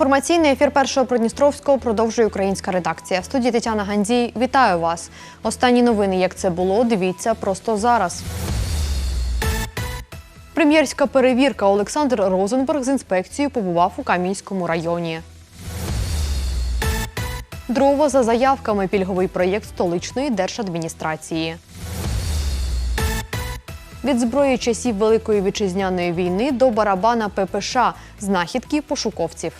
Інформаційний ефір першого Придністровського продовжує українська редакція. В студії Тетяна Гандзій. Вітаю вас. Останні новини, як це було, дивіться просто зараз. Прем'єрська перевірка Олександр Розенберг з інспекцією побував у Камінському районі. Дрова за заявками пільговий проєкт столичної держадміністрації. Від зброї часів Великої вітчизняної війни до барабана ППШ знахідки пошуковців.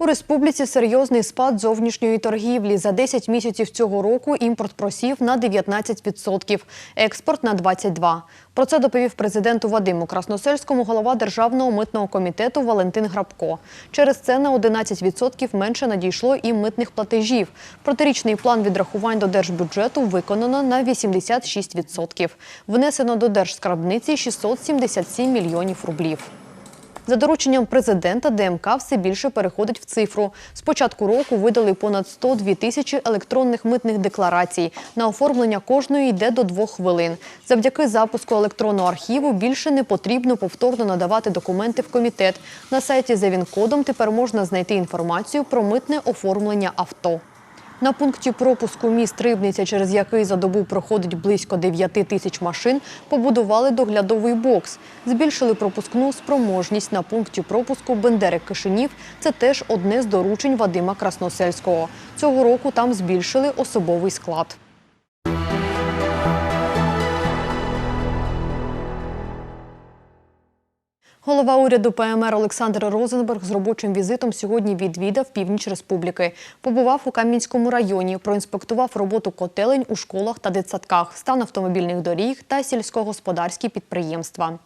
У республіці серйозний спад зовнішньої торгівлі. За 10 місяців цього року імпорт просів на 19%, експорт на 22%. Про це доповів президенту Вадиму Красносельському голова Державного митного комітету Валентин Грабко. Через це на 11% менше надійшло і митних платежів. Протирічний план відрахувань до держбюджету виконано на 86%. Внесено до держскарбниці 677 мільйонів рублів. За дорученням президента ДМК все більше переходить в цифру. З початку року видали понад 102 тисячі електронних митних декларацій. На оформлення кожної йде до двох хвилин. Завдяки запуску електронного архіву більше не потрібно повторно надавати документи в комітет. На сайті за ВІН-кодом тепер можна знайти інформацію про митне оформлення авто. На пункті пропуску міст Рибниця, через який за добу проходить близько 9 тисяч машин, побудували доглядовий бокс. Збільшили пропускну спроможність на пункті пропуску Бендерик-Кишинів. Це теж одне з доручень Вадима Красносельського. Цього року там збільшили особовий склад. Голова уряду ПМР Олександр Розенберг з робочим візитом сьогодні відвідав північ республіки. Побував у Кам'янському районі, проінспектував роботу котелень у школах та дитсадках, стан автомобільних доріг та сільськогосподарські підприємства.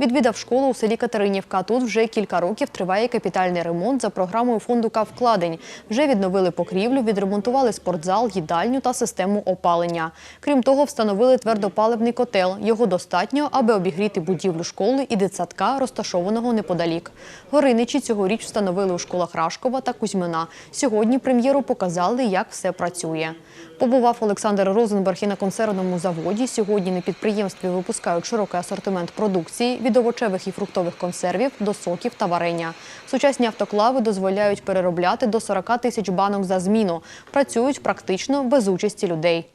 Відвідав школу у селі Катеринівка. Тут вже кілька років триває капітальний ремонт за програмою фонду «Кавкладень». Вже відновили покрівлю, відремонтували спортзал, їдальню та систему опалення. Крім того, встановили твердопаливний котел. Його достатньо, аби обігріти будівлю школи і дитсадка, розташованого неподалік. Гориничі цьогоріч встановили у школах Рашкова та Кузьмина. Сьогодні прем'єру показали, як все працює. Побував Олександр Розенберг і на консервному заводі. Сьогодні на підприємстві випускають широкий асортимент продукції від овочевих і фруктових консервів до соків та варення. Сучасні автоклави дозволяють переробляти до 40 тисяч банок за зміну. Працюють практично без участі людей.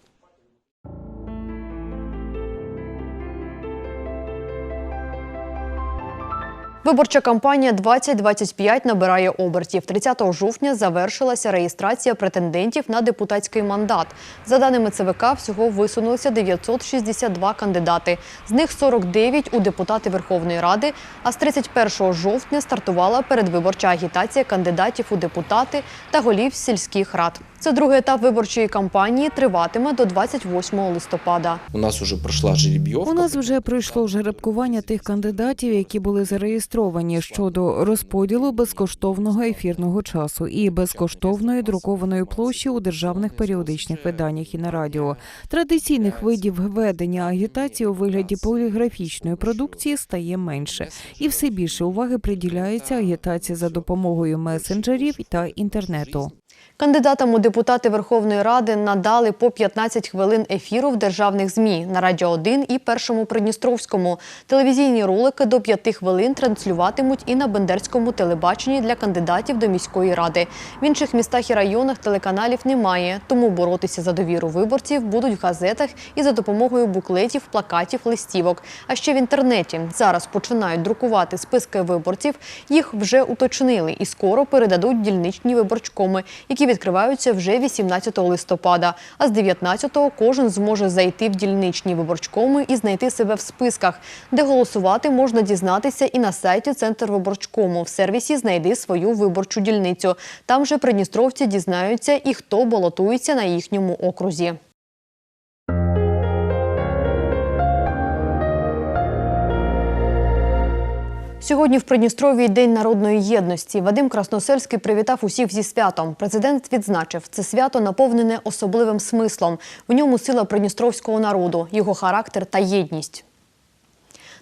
Виборча кампанія 2025 набирає обертів. 30 жовтня завершилася реєстрація претендентів на депутатський мандат. За даними ЦВК, всього висунулося 962 кандидати. З них 49 у депутати Верховної Ради. А з 31 жовтня стартувала передвиборча агітація кандидатів у депутати та голів сільських рад. Це другий етап виборчої кампанії триватиме до 28 листопада. У нас уже пройшла жеребйовка. У нас вже пройшло жеребкування тих кандидатів, які були зареєстровані щодо розподілу безкоштовного ефірного часу і безкоштовної друкованої площі у державних періодичних виданнях і на радіо. Традиційних видів ведення агітації у вигляді поліграфічної продукції стає менше, і все більше уваги приділяється агітації за допомогою месенджерів та інтернету. Кандидатам у депутати Верховної Ради надали по 15 хвилин ефіру в державних ЗМІ на Радіо 1 і Першому Придністровському. Телевізійні ролики до 5 хвилин транслюватимуть і на Бендерському телебаченні для кандидатів до міської ради. В інших містах і районах телеканалів немає, тому боротися за довіру виборців будуть в газетах і за допомогою буклетів, плакатів, листівок. А ще в інтернеті зараз починають друкувати списки виборців. Їх вже уточнили і скоро передадуть дільничні виборчкоми, які відкриваються вже 18 листопада. А з 19-го кожен зможе зайти в дільничні виборчкоми і знайти себе в списках, де голосувати можна дізнатися і на сайті Центр виборчкому. В сервісі знайди свою виборчу дільницю. Там же придністровці дізнаються і хто балотується на їхньому окрузі. Сьогодні в Придністрові День народної єдності. Вадим Красносельський привітав усіх зі святом. Президент відзначив, це свято наповнене особливим смислом. В ньому сила придністровського народу, його характер та єдність.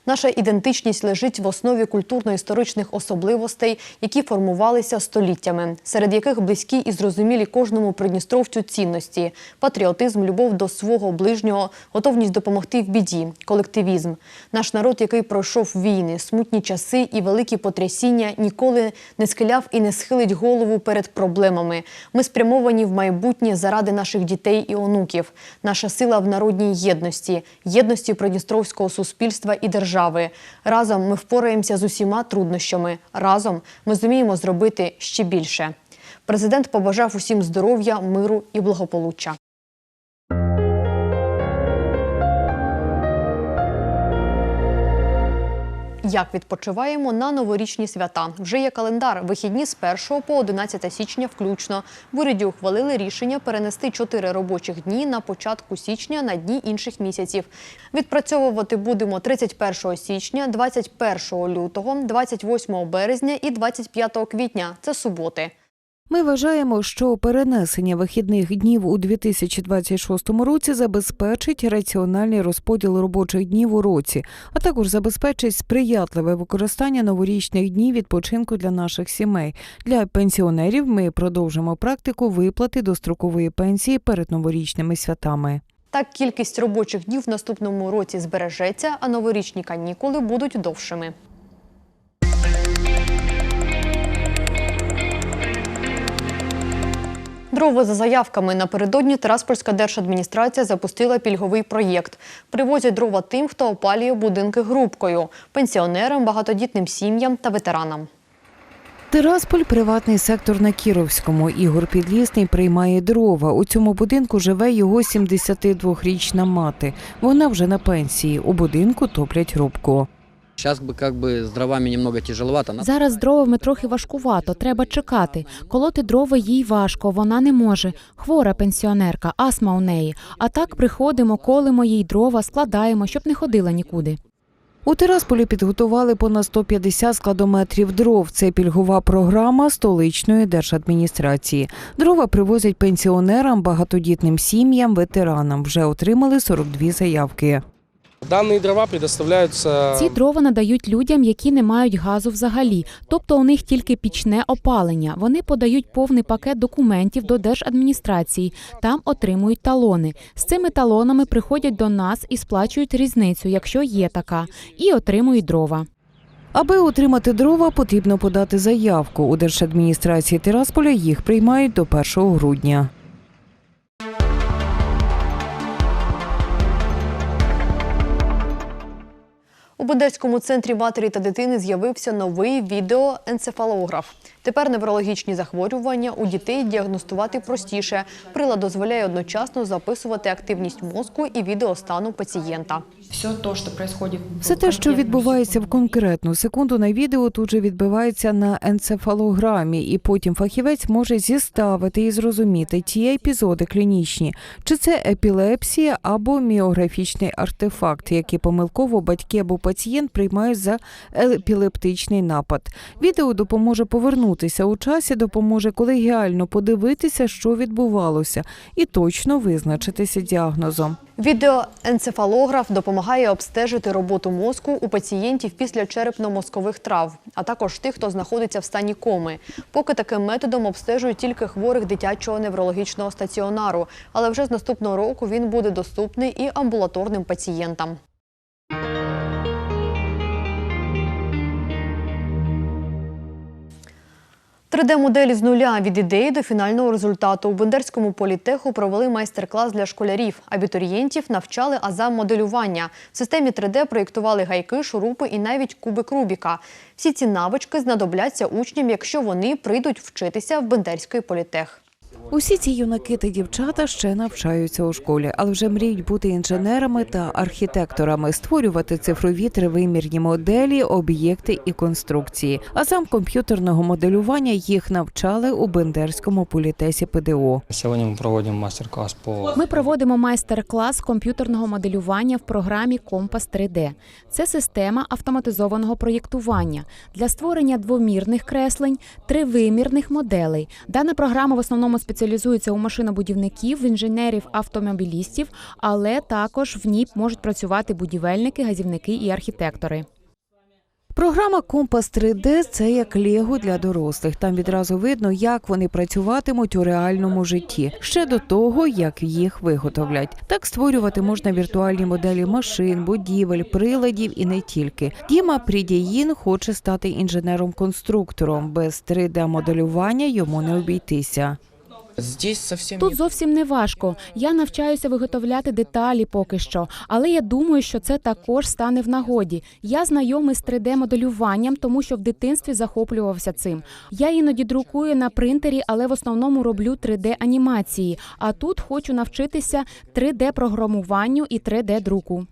Наша ідентичність лежить в основі культурно-історичних особливостей, які формувалися століттями, серед яких близькі і зрозумілі кожному придністровцю цінності: патріотизм, любов до свого ближнього, готовність допомогти в біді, колективізм. Наш народ, який пройшов війни, смутні часи і великі потрясіння, ніколи не схиляв і не схилить голову перед проблемами. Ми спрямовані в майбутнє заради наших дітей і онуків. Наша сила в народній єдності, єдності придністровського суспільства і держави. Разом ми впораємося з усіма труднощами. Разом ми зуміємо зробити ще більше. Президент побажав усім здоров'я, миру і благополуччя. Як відпочиваємо на новорічні свята? Вже є календар. Вихідні з 1 по 11 січня включно. В уряді ухвалили рішення перенести 4 робочих дні на початку січня на дні інших місяців. Відпрацьовувати будемо 31 січня, 21 лютого, 28 березня і 25 квітня. Це суботи. Ми вважаємо, що перенесення вихідних днів у 2026 році забезпечить раціональний розподіл робочих днів у році, а також забезпечить сприятливе використання новорічних днів відпочинку для наших сімей. Для пенсіонерів ми продовжимо практику виплати дострокової пенсії перед новорічними святами. Так кількість робочих днів в наступному році збережеться, а новорічні канікули будуть довшими. Дрова за заявками напередодні Тираспольська держадміністрація запустила пільговий проєкт. Привозять дрова тим, хто опалює будинки грубкою – пенсіонерам, багатодітним сім'ям та ветеранам. Тирасполь приватний сектор на Кіровському. Ігор Підлісний приймає дрова. У цьому будинку живе його 72-річна мати. Вона вже на пенсії. У будинку топлять рубку. Сейчас бы как бы с дровами немного тяжеловато. Зараз з дровами трохи важкувато, треба чекати. Колоти дрова їй важко, вона не може. Хвора пенсіонерка, астма у неї. А так приходимо, колимо їй дрова, складаємо, щоб не ходила нікуди. У Тирасполі підготували понад 150 складометрів дров. Це пільгова програма столичної держадміністрації. Дрова привозять пенсіонерам, багатодітним сім'ям, ветеранам. Вже отримали 42 заявки. Данные дрова предоставляются Ці дрова надають людям, які не мають газу взагалі, тобто у них тільки пічне опалення. Вони подають повний пакет документів до держадміністрації, там отримують талони. З цими талонами приходять до нас і сплачують різницю, якщо є така, і отримують дрова. Аби отримати дрова, потрібно подати заявку. У держадміністрації Тирасполя їх приймають до 1 грудня. У Будерському центрі матері та дитини з'явився новий відеоенцефалограф. Тепер неврологічні захворювання у дітей діагностувати простіше. Прилад дозволяє одночасно записувати активність мозку і відеостану пацієнта. Все то, что происходит. Все те, що відбувається в конкретну секунду на відео, тут же відбивається на енцефалограмі, і потім фахівець може зіставити і зрозуміти ті епізоди клінічні, чи це епілепсія або міографічний артефакт, який помилково батьки або пацієнт приймають за епілептичний напад. Відео допоможе повернутися у часі, допоможе колегіально подивитися, що відбувалося, і точно визначитися діагнозом. Відеоенцефалограф допомагає обстежити роботу мозку у пацієнтів після черепно-мозкових трав, а також тих, хто знаходиться в стані коми. Поки таким методом обстежують тільки хворих дитячого неврологічного стаціонару, але вже з наступного року він буде доступний і амбулаторним пацієнтам. 3D-моделі з нуля від ідеї до фінального результату у Бендерському політеху провели майстер-клас для школярів. Абітурієнтів навчали азам моделювання. В системі 3D проєктували гайки, шурупи і навіть кубик Рубіка. Всі ці навички знадобляться учням, якщо вони прийдуть вчитися в Бендерський політех. Усі ці юнаки та дівчата ще навчаються у школі, але вже мріють бути інженерами та архітекторами, створювати цифрові тривимірні моделі, об'єкти і конструкції. А сам комп'ютерного моделювання їх навчали у Бендерському політесі ПДО. Сьогодні ми проводимо майстер-клас по Ми проводимо майстер-клас комп'ютерного моделювання в програмі Компас 3D. Це система автоматизованого проєктування для створення двомірних креслень, тривимірних моделей. Дана програма в основному спеціалізується спеціалізується у машинобудівників, інженерів, автомобілістів, але також в ній можуть працювати будівельники, газівники і архітектори. Програма Компас 3D – це як Лего для дорослих. Там відразу видно, як вони працюватимуть у реальному житті, ще до того, як їх виготовлять. Так створювати можна віртуальні моделі машин, будівель, приладів і не тільки. Діма Прідіїн хоче стати інженером-конструктором. Без 3D-моделювання йому не обійтися. Здесь совсем Тут зовсім не важко. Я навчаюся виготовляти деталі поки що, але я думаю, що це також стане в нагоді. Я знайомий з 3D-моделюванням, тому що в дитинстві захоплювався цим. Я іноді друкую на принтері, але в основному роблю 3D-анімації. А тут хочу навчитися 3D-програмуванню і 3D-друку.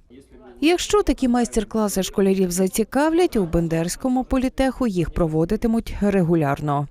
Якщо такі майстер-класи школярів зацікавлять, у Бендерському політеху їх проводитимуть регулярно.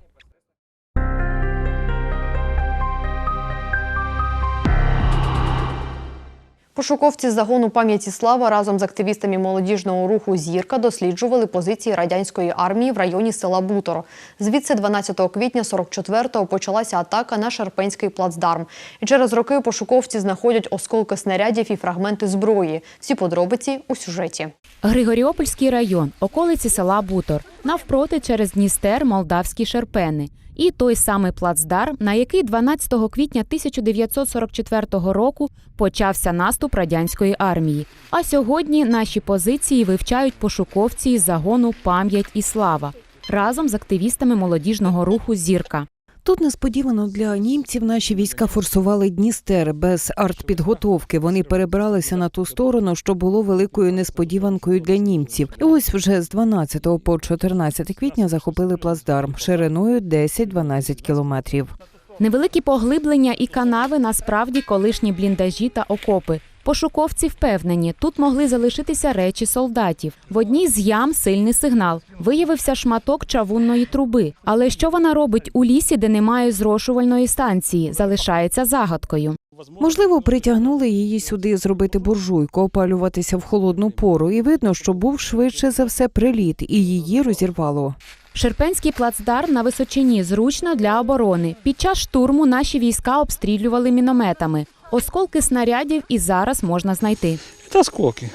Пошуковці загону пам'яті слава разом з активістами молодіжного руху Зірка досліджували позиції радянської армії в районі села Бутор. Звідси 12 квітня 44-го почалася атака на Шарпенський плацдарм. І через роки пошуковці знаходять осколки снарядів і фрагменти зброї. Всі подробиці у сюжеті. Григоріопольський район, околиці села Бутор, навпроти через Дністер, молдавські шерпени. І той самий плацдарм, на який 12 квітня 1944 року почався наступ радянської армії. А сьогодні наші позиції вивчають пошуковці із загону Пам'ять і слава разом з активістами молодіжного руху Зірка. Тут несподівано для німців наші війська форсували Дністер без артпідготовки. Вони перебралися на ту сторону, що було великою несподіванкою для німців. І ось вже з 12 по 14 квітня захопили плацдарм шириною 10-12 кілометрів. Невеликі поглиблення і канави насправді колишні бліндажі та окопи. Пошуковці впевнені, тут могли залишитися речі солдатів. В одній з ям сильний сигнал. Виявився шматок чавунної труби. Але що вона робить у лісі, де немає зрошувальної станції, залишається загадкою. Можливо, притягнули її сюди зробити буржуйку, опалюватися в холодну пору, і видно, що був швидше за все приліт, і її розірвало. Шерпенський плацдарм на височині зручно для оборони. Під час штурму наші війська обстрілювали мінометами. Осколки снарядів і зараз можна знайти. Это осколки.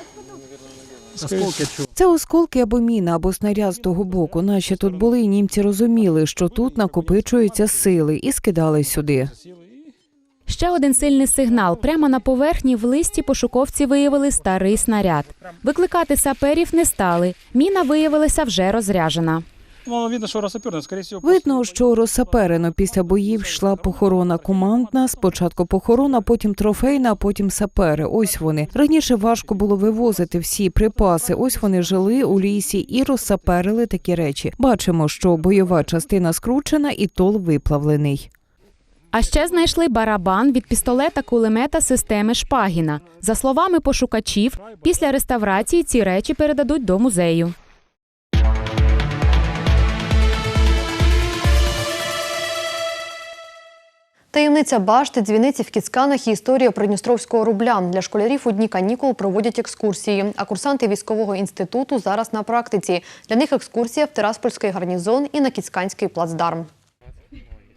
Осколки? Це осколки або міна, або снаряд з того боку. Наші тут були, і німці розуміли, що тут накопичуються сили, і скидали сюди. Ще один сильний сигнал. Прямо на поверхні в листі пошуковці виявили старий снаряд. Викликати саперів не стали. Міна виявилася вже розряжена. Ну, видно, что рассаперно, скорее всего. Видно, що розсаперено після боїв йшла похорона командна. Спочатку похорона, потім трофейна, а потім сапери. Ось вони. Раніше важко було вивозити всі припаси. Ось вони жили у лісі і розсаперили такі речі. Бачимо, що бойова частина скручена і тол виплавлений. А ще знайшли барабан від пістолета кулемета системи Шпагіна. За словами пошукачів, після реставрації ці речі передадуть до музею. Таємниця башти, дзвіниці в Кіцканах і історія Придністровського рубля. Для школярів у дні канікул проводять екскурсії. А курсанти військового інституту зараз на практиці. Для них екскурсія в Тираспольський гарнізон і на Кіцканський плацдарм.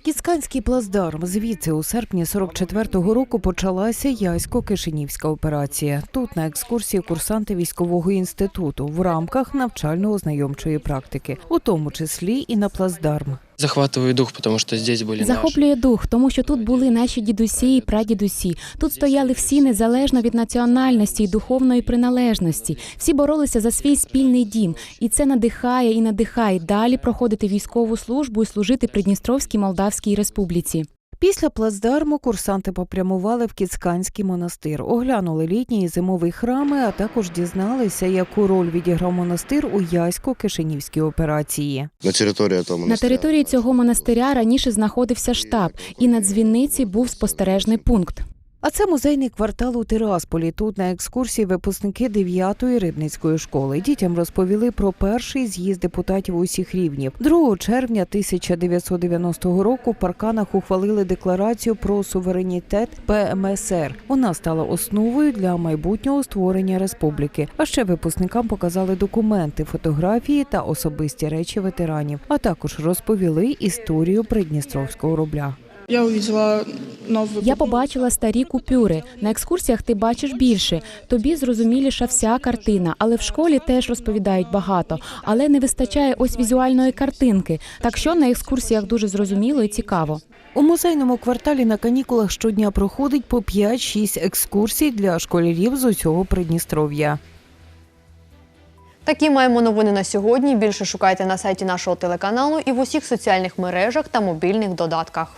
Кіцканський плацдарм. Звідси у серпні 44-го року почалася Ясько-Кишинівська операція. Тут на екскурсії курсанти військового інституту в рамках навчально-ознайомчої практики, у тому числі і на плацдарм. Захватываю дух, тому що здесь були. Захоплює дух, тому що тут були наші дідусі і прадідусі. Тут стояли всі незалежно від національності і духовної приналежності. Всі боролися за свій спільний дім, і це надихає і надихає далі проходити військову службу і служити Придністровській Молдавській Республіці. Після плацдарму курсанти попрямували в Кіцканський монастир, оглянули літній і зимовий храми, а також дізналися, яку роль відіграв монастир у Ясько-Кишинівській операції. На території того На території цього монастиря раніше знаходився штаб, і на дзвіниці був спостережний пункт. А це музейний квартал у Тирасполі. Тут на екскурсії випускники 9-ї рибницької школи. Дітям розповіли про перший з'їзд депутатів усіх рівнів. 2 червня 1990 року в Парканах ухвалили декларацію про суверенітет ПМСР. Вона стала основою для майбутнього створення республіки. А ще випускникам показали документи, фотографії та особисті речі ветеранів, а також розповіли історію Придністровського рубля. Я увидела новый Я побачила старі купюри. На екскурсіях ти бачиш більше. Тобі зрозуміліша вся картина, але в школі теж розповідають багато, але не вистачає ось візуальної картинки. Так що на екскурсіях дуже зрозуміло і цікаво. У музейному кварталі на канікулах щодня проходить по 5-6 екскурсій для школярів з усього Придністров'я. Такі маємо новини на сьогодні. Більше шукайте на сайті нашого телеканалу і в усіх соціальних мережах та мобільних додатках.